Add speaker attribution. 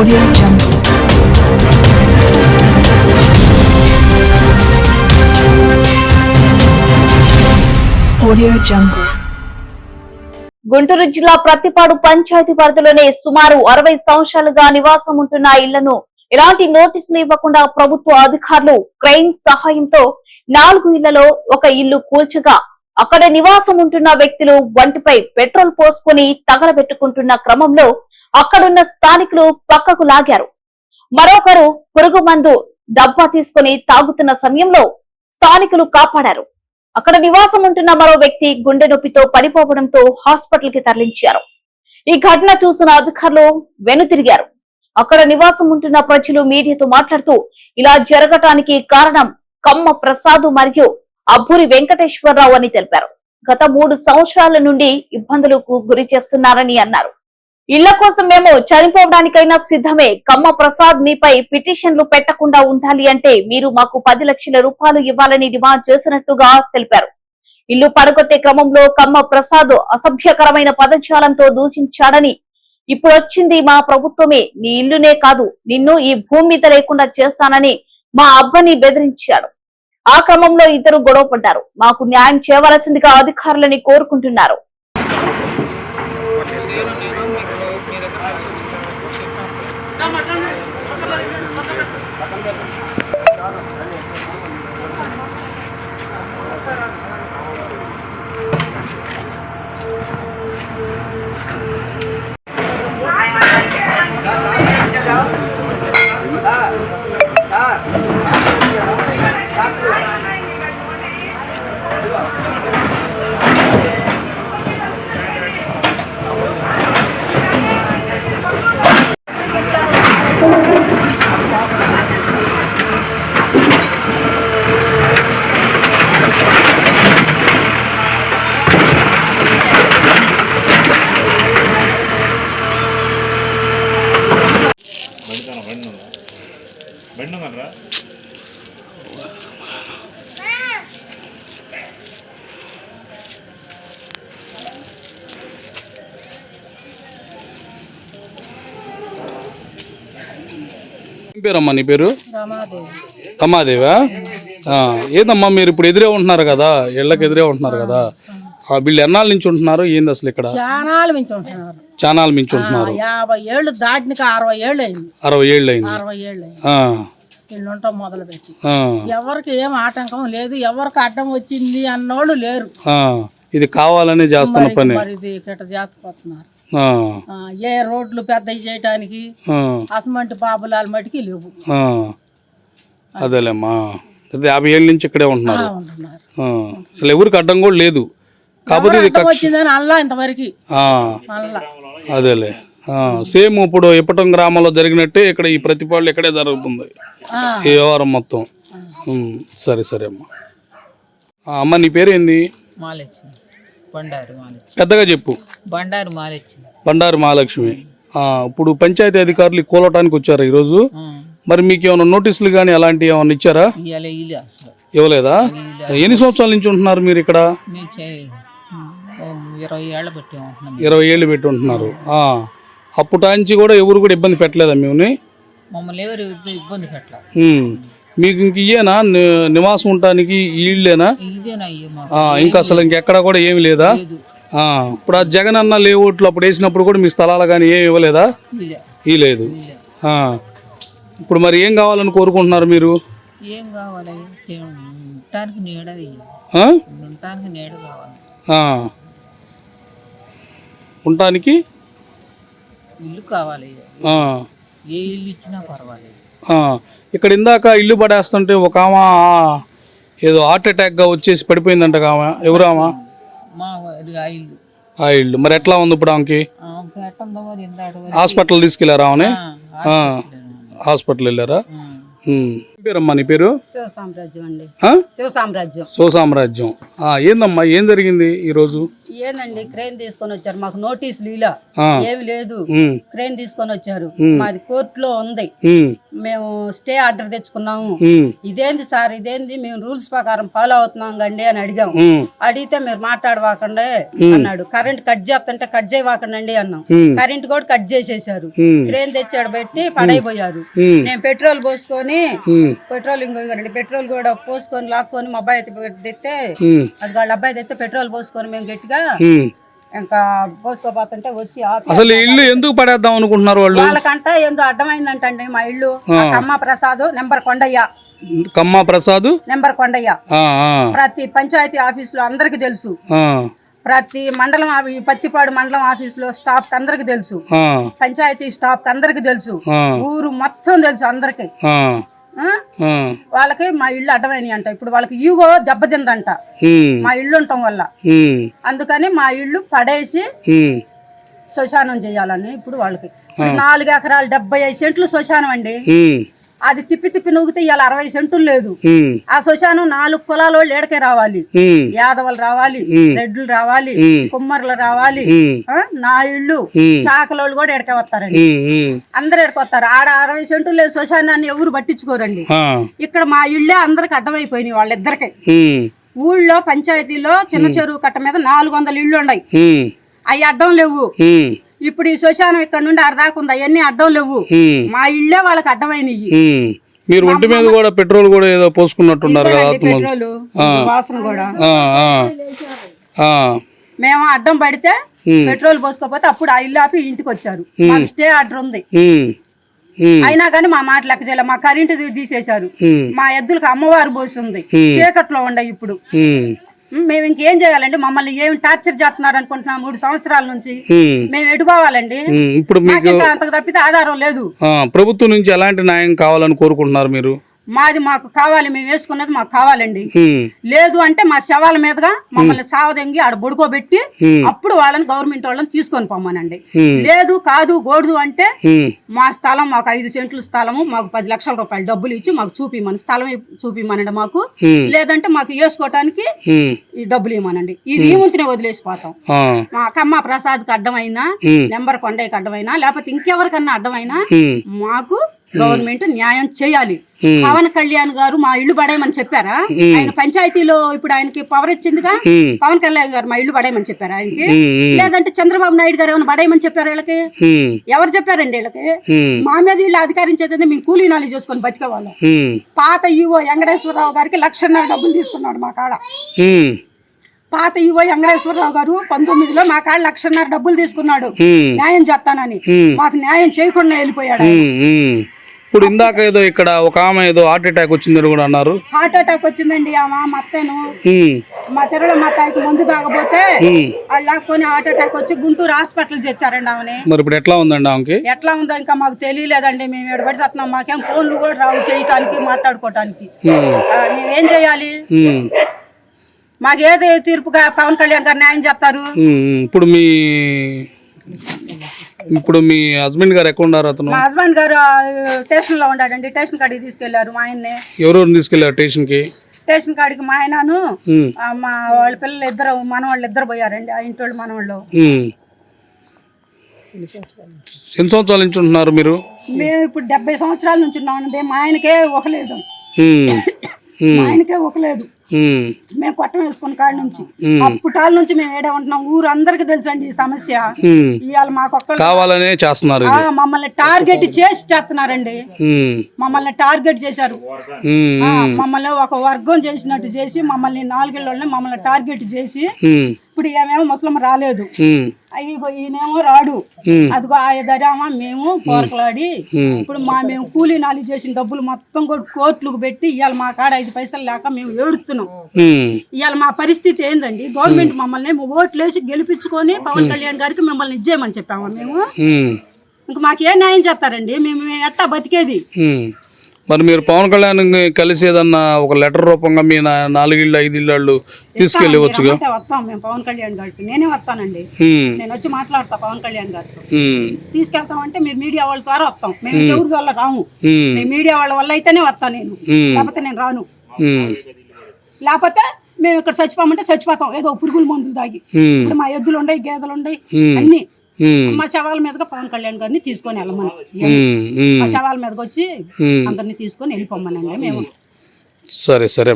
Speaker 1: Audio Jungle. Audio Jungle.
Speaker 2: Guntur జిల్లా ప్రతిపాడు పంచాయతీ పరిధిలోనే సుమారు అరవై సంవత్సరాలుగా నివాసం ఉంటున్న ఇళ్ళను ఎలాంటి నోటీసులు ఇవ్వకుండా ప్రభుత్వ అధికారులు క్రైమ్ సహాయంతో నాలుగు ఇళ్ళలో ఒక ఇల్లు కూల్చగా అక్కడ నివాసం ఉంటున్న వ్యక్తులు వంటిపై పెట్రోల్ పోసుకుని తగలబెట్టుకుంటున్న క్రమంలో అక్కడున్న స్థానికులు పక్కకు లాగారు. మరొకరు పురుగు మందు డబ్బా తీసుకుని తాగుతున్న సమయంలో స్థానికులు కాపాడారు. అక్కడ నివాసం ఉంటున్న మరో వ్యక్తి గుండె నొప్పితో పడిపోవడంతో హాస్పిటల్కి తరలించారు. ఈ ఘటన చూసిన అధికారులు వెనుతిరిగారు. అక్కడ నివాసం ఉంటున్న ప్రజలు మీడియాతో మాట్లాడుతూ ఇలా జరగటానికి కారణం కమ్మ ప్రసాద్ మరియు అబ్బూరి వెంకటేశ్వరరావు అని తెలిపారు. గత మూడు సంవత్సరాల నుండి ఇబ్బందులకు గురి చేస్తున్నారని అన్నారు. ఇళ్ళ కోసం మేము చనిపోవడానికైనా సిద్ధమే. కమ్మ ప్రసాద్ మీపై పిటిషన్లు పెట్టకుండా ఉండాలి అంటే మీరు మాకు పది లక్షల రూపాయలు ఇవ్వాలని డిమాండ్ చేసినట్టుగా తెలిపారు. ఇల్లు పడగొట్టే క్రమంలో కమ్మ ప్రసాద్ అసభ్యకరమైన పదజాలంతో దూషించాడని ఇప్పుడు వచ్చింది మా ప్రభుత్వమే. నీ ఇల్లునే కాదు నిన్ను ఈ భూమి మీద లేకుండా చేస్తానని మా అబ్బని బెదిరించాడు. ఆ క్రమంలో ఇద్దరు గొడవ పడ్డారు మాకు న్యాయం చేయవలసిందిగా అధికారులని కోరుకుంటున్నారు.
Speaker 3: బండి
Speaker 4: పేరమ్మా నీ పేరు? రమాదేవా ఏందమ్మా మీరు ఇప్పుడు ఎదురే ఉంటున్నారు కదా ఇళ్ళకి ఎదురే ఉంటున్నారు కదా. వీళ్ళు ఎన్నాళ్ళ నుంచి ఉంటున్నారు? ఏంది అసలు ఇక్కడ?
Speaker 5: చానాలు మించి ఉంటున్నారు.
Speaker 4: చానాల నుంచి ఉంటున్నారు.
Speaker 5: యాభై ఏళ్ళు దాటినక అరవై ఏళ్ళు అయింది.
Speaker 4: అరవై ఏళ్ళు అయింది.
Speaker 5: అరవై ఏళ్ళు వీళ్ళు ఉంటాం మొదలు పెట్టి ఎవరికి ఏం ఆటంకం లేదు ఎవరికి అడ్డం వచ్చింది అన్నోళ్ళు లేరు.
Speaker 4: ఇది కావాలని చేస్తున్న పని.
Speaker 5: ఇది చేస్తున్నారు ఏ రోడ్లు పెద్దవి చేయటానికి అసమంటి బాబులాల మటుకి లేవు.
Speaker 4: ఆ. అదేలేమ్మా. అదే యాభై ఏళ్ళ నుంచి ఇక్కడే ఉంటున్నారు. అసలు ఎవరికి అడ్డం కూడా లేదు.
Speaker 5: వచ్చిందని అల్లా ఇంతవరకు. అల్లా.
Speaker 4: అదేలే. ఆ, సేమ్ ఇప్పుడు ఇప్పటం గ్రామంలో జరిగినట్టే ఇక్కడ ఈ ప్రతిపాళ్ళు ఇక్కడే జరుగుతుంది.
Speaker 5: ఆ,
Speaker 4: ఈ వ్యవహారం మొత్తం. సరే సరే అమ్మా. ఆ, అమ్మ నీ పేరు ఏంది
Speaker 6: మాలచ్చింది బండారు
Speaker 4: పెద్దగా చెప్పు.
Speaker 6: బండారు మాలచ్చింది
Speaker 4: బండారు మహాలక్ష్మి. ఆ, ఇప్పుడు పంచాయతీ అధికారులు కూలటానికి వచ్చారు ఈరోజు? మరి మీకు ఏమైనా నోటీసులు కానీ అలాంటివి ఏమైనా ఇచ్చారా?
Speaker 6: ఇవాళ ఇల్లు అసలు.
Speaker 4: ఇవ్వలేదా? ఎన్ని సంవత్సరాల నుంచి ఉంటున్నారు మీరు ఇక్కడ?
Speaker 6: మేము చే ఓ ఇరవై ఏళ్ళ బట్టి ఉంటున్నాం.
Speaker 4: ఇరవై ఏళ్ళు పెట్టి ఉంటున్నారు. ఆ, అప్పటాంచి కూడా ఎవరు కూడా ఇబ్బంది పెట్టలేదా మేము
Speaker 6: మమ్మల్ని ఎవరు ఇబ్బ- ఇబ్బంది పెట్టలే.
Speaker 4: ఉమ్. మీకు ఇంక ఇయ్యేనా? ని- నివాసం ఉండటానికి ఇల్లేనా? ఇంకా అసలు ఇంకెక్కడ కూడా ఏమి లేదా? ఇప్పుడు ఆ జగన్ అన్న లేఅవుట్లు అప్పుడు వేసినప్పుడు కూడా మీ స్థలాలు కానీ ఏమి ఇవ్వలేదా?
Speaker 6: ఇల్లే
Speaker 4: ఈ లేదు.
Speaker 6: ఇల్లే
Speaker 4: ఆ. ఇప్పుడు మరి ఏం కావాలని కోరుకుంటున్నారు మీరు?
Speaker 6: ఏం కావాలి? తే- ఉండటానికి ఇల్లు కావాలి. ఏ ఇల్లు ఇచ్చినా పర్వాలేదు.
Speaker 4: ఇక్కడ ఇందాక ఇల్లు పడేస్తుంటే ఒక ఆమె ఏదో హార్ట్ అటాక్గా వచ్చేసి పడిపోయిందంట ఆమె. ఎవరు ఆమె?
Speaker 6: మా అది ఆ ఇల్లు.
Speaker 4: మరి ఎట్లా ఉంది ఇప్పుడు ఆమెకి? హాస్పిటల్ తీసుకెళ్ళారా ఆమెని? ఆ. హాస్పిటల్ వెళ్ళారా? పేరమ్మా నీ పేరు?
Speaker 5: శివ సామ్రాజ్యం అండి.
Speaker 4: ఆ?
Speaker 5: శివ సామ్రాజ్యం.
Speaker 4: సో సామ్రాజ్యం. ఆ, ఏందమ్మా ఏం జరిగింది ఈరోజు?
Speaker 5: ఏందండి క్రెయిన్ తీసుకొని వచ్చారు. మాకు నోటీసులు ఇలా. ఏమి లేదు. క్రెయిన్ తీసుకొని వచ్చారు. మాది కోర్టులో ఉంది.
Speaker 7: మేము స్టే ఆర్డర్ తెచ్చుకున్నాము. ఇదేంది సార్ ఇదేంది? మేము రూల్స్ ప్రకారం ఫాలో అవుతున్నాం గండి అని అడిగాము అడిగితే మీరు మాట్లాడవాకండి అన్నాడు. కరెంట్ కట్ చేస్తుంటే కట్ చేయవాకండి అన్నాం. కరెంట్ కూడా కట్ చేసేసారు. ట్రైన్ తెచ్చాడు పెట్టి పడైపోయారు. నేను పెట్రోల్ పోసుకొని పెట్రోల్ ఇంకో పెట్రోల్ కూడా పోసుకొని లాక్కొని మా అబ్బాయి అయితే తెస్తే అది వాళ్ళ అబ్బాయి తెస్తే పెట్రోల్ పోసుకొని మేము గట్టిగా. ఇంకా పోసుకోపోతుంటే వచ్చి
Speaker 4: అసలు ఇల్లు ఎందుకు పడేద్దాం అనుకుంటున్నారు వాళ్ళు?
Speaker 7: వాళ్ళకంట ఏందో అర్థమైందంటండి మా ఇల్లు. అమ్మ ప్రసాద్ నెంబర్ కొండయ్య.
Speaker 4: కమ్మా ప్రసాద్?
Speaker 7: నెంబర్ కొండయ్య. ప్రతి పంచాయతీ ఆఫీసులో అందరికి తెలుసు. ప్రతి మండలం పత్తిపాడు మండలం ఆఫీసులో స్టాఫ్ అందరికి తెలుసు. పంచాయతీ స్టాఫ్ అందరికి తెలుసు. ఊరు మొత్తం తెలుసు అందరికి. వాళ్ళకి మా ఇల్లు అడ్డమైనవి అంట. ఇప్పుడు వాళ్ళకి ఈగో దెబ్బతిందంట మా ఇల్లు ఉండటం వల్ల. అందుకని మా ఇల్లు పడేసి శ్మశానం చేయాలని ఇప్పుడు వాళ్ళకి. నాలుగు ఎకరాలు డెబ్బై ఐదు సెంట్లు శ్మశానం అండి. అది తిప్పి తిప్పి నూగితే ఇవాళ అరవై సెంటులు లేదు. ఆ శ్మశానం నాలుగు కులాల వాళ్ళు ఏడకే రావాలి. యాదవులు రావాలి రెడ్లు రావాలి. కుమ్మరులు రావాలి నా ఇళ్ళు. చాకలోళ్ళు కూడా ఎడకే వస్తారండి. అందరు ఎడకి వస్తారు. ఆడ అరవై సెంటులు లేదు శ్మశానాన్ని ఎవరు పట్టించుకోరండి. ఇక్కడ మా ఇళ్ళే అందరికి అడ్డమైపోయినాయి వాళ్ళిద్దరికి. ఊళ్ళో పంచాయతీలో చిన్న చెరువు కట్ట మీద నాలుగు వందల ఇళ్ళు ఉన్నాయి. అవి అడ్డం లేవు. ఇప్పుడు ఈ శ్మశానం ఇక్కడ నుండి అర్ధాకు ఉంది. అవన్నీ అడ్డం లేవు. మా ఇళ్ళే వాళ్ళకి అడ్డమైనవి.
Speaker 4: మీరు ఒంటి మీద కూడా పెట్రోల్ కూడా ఏదో పోసుకున్నట్టున్నారు కదా
Speaker 7: వాసన కూడా. మేము అడ్డం పడితే. పెట్రోల్ పోసుకోకపోతే అప్పుడు ఆ ఇల్లు ఆపి ఇంటికి వచ్చారు. మాకు స్టే ఆర్డర్ ఉంది. అయినా కానీ మా మాట లెక్క చేయలే. మా కరెంటు తీసేశారు. మా ఎద్దులకు అమ్మవారు పోసింది. చీకట్లో ఉండే ఇప్పుడు. మేము ఇంకేం చేయాలండి? మమ్మల్ని ఏమి టార్చర్ చేస్తున్నారు అనుకుంటున్నాం మూడు సంవత్సరాల నుంచి. మేము. ఎటుపోవాలండి
Speaker 4: ఉమ్. ఇప్పుడు మీకు
Speaker 7: అంతకు తప్పితే ఆధారం లేదు.
Speaker 4: ప్రభుత్వం నుంచి ఎలాంటి న్యాయం కావాలని కోరుకుంటున్నారు మీరు?
Speaker 7: మాది మాకు కావాలి మేము వేసుకున్నది మాకు కావాలండి. లేదు అంటే మా శవాల మీదుగా మమ్మల్ని సావదెంగి ఆడ బొడుకోబెట్టి అప్పుడు వాళ్ళని గవర్నమెంట్ వాళ్ళని తీసుకొని పోమ్మనండి.
Speaker 4: Hmm.
Speaker 7: లేదు కాదు గోడుదు అంటే మా స్థలం మాకు ఐదు సెంట్ల స్థలము మాకు పది లక్షల రూపాయలు డబ్బులు ఇచ్చి మాకు చూపిమని స్థలం చూపిమనండి మాకు. లేదంటే మాకు వేసుకోవటానికి ఈ డబ్బులు ఇవ్వమనండి. ఇది ఈ ముందునే వదిలేసిపోతాం. మా అక్కమ్మ ప్రసాద్కి అడ్డమైనా
Speaker 4: Hmm.
Speaker 7: నెంబర్ కొండయ్యకి అడ్డమైనా లేకపోతే ఇంకెవరికన్నా అడ్డమైనా మాకు గవర్నమెంట్ న్యాయం చేయాలి. పవన్ కళ్యాణ్ గారు మా ఇల్లు పడేయమని చెప్పారా? ఆయన పంచాయతీలో ఇప్పుడు ఆయనకి పవర్ ఇచ్చిందిగా? పవన్ కళ్యాణ్ గారు మా ఇల్లు పడేయమని చెప్పారా ఆయనకి? లేదంటే చంద్రబాబు నాయుడు గారు ఏమైనా పడేయమని చెప్పారు వీళ్ళకి? ఎవరు చెప్పారండి వీళ్ళకి? మా మీద వీళ్ళు అధికారించేది మేము కూలీ నాలి చేసుకొని బతికేవాళ్ళం. పాత ఈవో వెంకటేశ్వరరావు గారికి లక్షన్నర డబ్బులు తీసుకున్నాడు మా కాడ. పాత ఈవో వెంకటేశ్వరరావు గారు పంతొమ్మిదిలో మా కాడ లక్షన్నర డబ్బులు తీసుకున్నాడు. న్యాయం చేస్తానని. మాకు న్యాయం చేయకుండా వెళ్ళిపోయాడు.
Speaker 4: ఇప్పుడు ఇందాక ఏదో ఇక్కడ ఒక ఆమె ఏదో హార్ట్ అటాక్ వచ్చిందని కూడా అన్నారు.
Speaker 7: హార్ట్ అటాక్ వచ్చిందండి ఆ మా అత్తను. మా తెరల మా తాయికి మందు తాగపోతే లాక్కొని హార్ట్ అటాక్ వచ్చి గుంటూరు హాస్పిటల్ తెచ్చారండి ఆమెని.
Speaker 4: మరి ఇప్పుడు ఎట్లా ఉందండి ఆమెకి?
Speaker 7: ఎట్లా ఉందో ఇంకా మాకు తెలియలేదండి. మేము ఎడబడి చేస్తున్నాం మాకేం ఫోన్లు కూడా రావు చేయటానికి మాట్లాడుకోవటానికి మేమేం చేయాలి?
Speaker 4: ఉమ్,
Speaker 7: మాకు ఏది తీర్పుగా పవన్ కళ్యాణ్ గారు న్యాయం చేస్తారు.
Speaker 4: ఇప్పుడు మీ ఇప్పుడు మీ హస్బెండ్ గారు ఎక్కడ ఉన్నారు అతను?
Speaker 7: మా హస్బెండ్ గారు స్టేషన్లో ఉన్నాడండి స్టేషన్ కాడికి తీసుకెళ్ళారు మా ఆయన్ని.
Speaker 4: ఎవరెవరు తీసుకెళ్ళారు స్టేషన్కి?
Speaker 7: స్టేషన్ కాడికి మా ఆయనను ఆ, మా వాళ్ళ పిల్లలు ఇద్దరు మన వాళ్ళు ఇద్దరు పోయారండి ఆ ఇంటి వాళ్ళు మన వాళ్ళు
Speaker 4: ఉమ్. ఎన్ని సంవత్సరాల నుంచి ఉంటున్నారు మీరు?
Speaker 7: మేము ఇప్పుడు డెబ్బై సంవత్సరాల నుంచి ఉన్నామండి. మా ఆయనకే ఒకలేదు
Speaker 4: ఉమ్,
Speaker 7: మా ఆయనకే ఒకలేదు మేము కొట్టం వేసుకున్న కాడి నుంచి. అప్పుటాల నుంచి మేము ఏడే ఉంటున్నాం. ఊరు అందరికి తెలుసండి ఈ సమస్య. ఇవాళ మాకొక్కళ్ళు
Speaker 4: కావాలనే చేస్తున్నారు
Speaker 7: మమ్మల్ని టార్గెట్ చేసి చేస్తున్నారండి. మమ్మల్ని టార్గెట్ చేశారు. మమ్మల్ని ఒక వర్గం చేసినట్టు చేసి మమ్మల్ని నాలుగేళ్ళని మమ్మల్ని టార్గెట్ చేసి ఇప్పుడు ఏమేమో ముసలం రాలేదు. అయ్యో ఈయనేమో రాడు. అదిగో ఆ దరామా మేము పోరకలాడి
Speaker 4: ఉమ్.
Speaker 7: ఇప్పుడు మా మేము కూలీ నాలి చేసిన డబ్బులు మొత్తం కూడా కోర్టులకు పెట్టి ఇవాళ మా కాడ ఐదు పైసలు లేక మేము ఏడుస్తున్నాం.
Speaker 4: ఉమ్,
Speaker 7: ఇవాళ మా పరిస్థితి ఏందండి? గవర్నమెంట్ మమ్మల్ని ఓట్లు వేసి గెలిపించుకొని పవన్ కళ్యాణ్ గారికి మిమ్మల్ని ఇచ్చేయమని చెప్పాము మేము? ఇంకా మాకు ఏ న్యాయం చేస్తారండి? మేము ఎట్టా బతికేది.
Speaker 4: మరి మీరు పవన్ కళ్యాణ్ కలిసి ఏదన్నా ఒక లెటర్ రూపంగా మీ నాలుగిళ్ళు ఐదిళ్ళు తీసుకెళ్ళవచ్చుగా
Speaker 7: అంటే వస్తాం మేము పవన్ కళ్యాణ్ గారికి. నేనే వస్తానండి. నేను వచ్చి మాట్లాడతా పవన్ కళ్యాణ్ గారితో.
Speaker 4: ఉమ్,
Speaker 7: తీసుకెళ్తామంటే మీరు మీడియా వాళ్ళ ద్వారా వస్తాం. మేము ఎవరి వల్ల రాము? మీడియా వాళ్ళ వల్ల అయితేనే వస్తాను నేను. లేకపోతే నేను రాను. లేకపోతే మేము ఇక్కడ చచ్చిపోమంటే చచ్చిపోతాం. ఏదో పురుగుల మందులు తాగి.
Speaker 4: ఉమ్,
Speaker 7: ఇప్పుడు మా ఎద్దులు ఉండయి గేదెలు ఉండయి
Speaker 4: ఉమ్.
Speaker 7: అన్ని. మా శవాల మీదగా పవన్ కళ్యాణ్ గారిని తీసుకొని వెళ్ళమని మా శవాల మీదకి వచ్చి. అందరిని తీసుకొని వెళ్ళిపోమ్మనండి మేము
Speaker 4: సరే సరే.